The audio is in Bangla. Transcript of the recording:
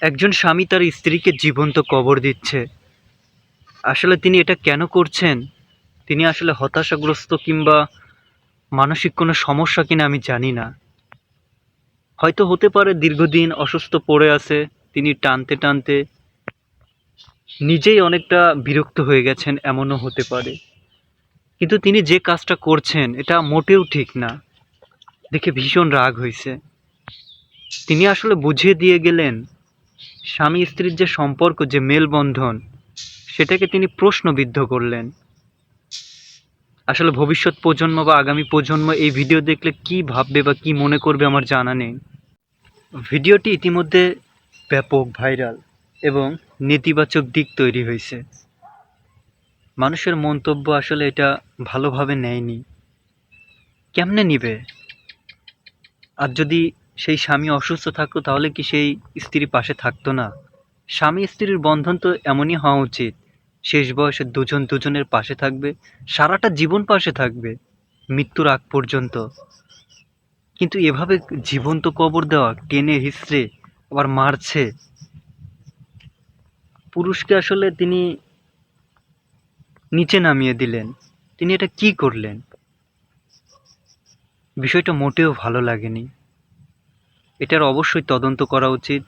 একজন স্বামী তার স্ত্রীকে জীবন্ত কবর দিচ্ছে। আসলে তিনি এটা কেন করছেন? তিনি আসলে হতাশাগ্রস্ত কিংবা মানসিক কোনো সমস্যা কিনা আমি জানি না। হয়তো হতে পারে দীর্ঘদিন অসুস্থ পড়ে আছে, তিনি টানতে টানতে নিজেই অনেকটা বিরক্ত হয়ে গেছেন, এমনও হতে পারে। কিন্তু তিনি যে কাজটা করছেন, এটা মোটেও ঠিক না। দেখে ভীষণ রাগ হয়েছে। তিনি আসলে বুঝিয়ে দিয়ে গেলেন স্বামী স্ত্রীর যে সম্পর্ক, যে মেলবন্ধন, সেটাকে তিনি প্রশ্নবিদ্ধ করলেন। আসলে ভবিষ্যৎ প্রজন্ম বা আগামী প্রজন্ম এই ভিডিও দেখলে কি ভাববে বা কি মনে করবে আমার জানা নেই। ভিডিওটি ইতিমধ্যে ব্যাপক ভাইরাল এবং নেতিবাচক দিক তৈরি হয়েছে। মানুষের মন্তব্য আসলে এটা ভালোভাবে নেয়নি। কেমনে নিবে? আর যদি সেই স্বামী অসুস্থ থাকতো তাহলে কি সেই স্ত্রী পাশে থাকতো না? স্বামী স্ত্রীর বন্ধন তো এমনই হওয়া উচিত। শেষ বয়সে দুজন দুজনের পাশে থাকবে, সারাটা জীবন পাশে থাকবে, মৃত্যুর আগ পর্যন্ত। কিন্তু এভাবে জীবন্ত কবর দেওয়া টেনে হিসড়ে আবার মারছে। পুরুষকে আসলে তিনি নিচে নামিয়ে দিলেন। তিনি এটা কি করলেন? বিষয়টা মোটেও ভালো লাগেনি। এটার অবশ্যই তদন্ত করা উচিত।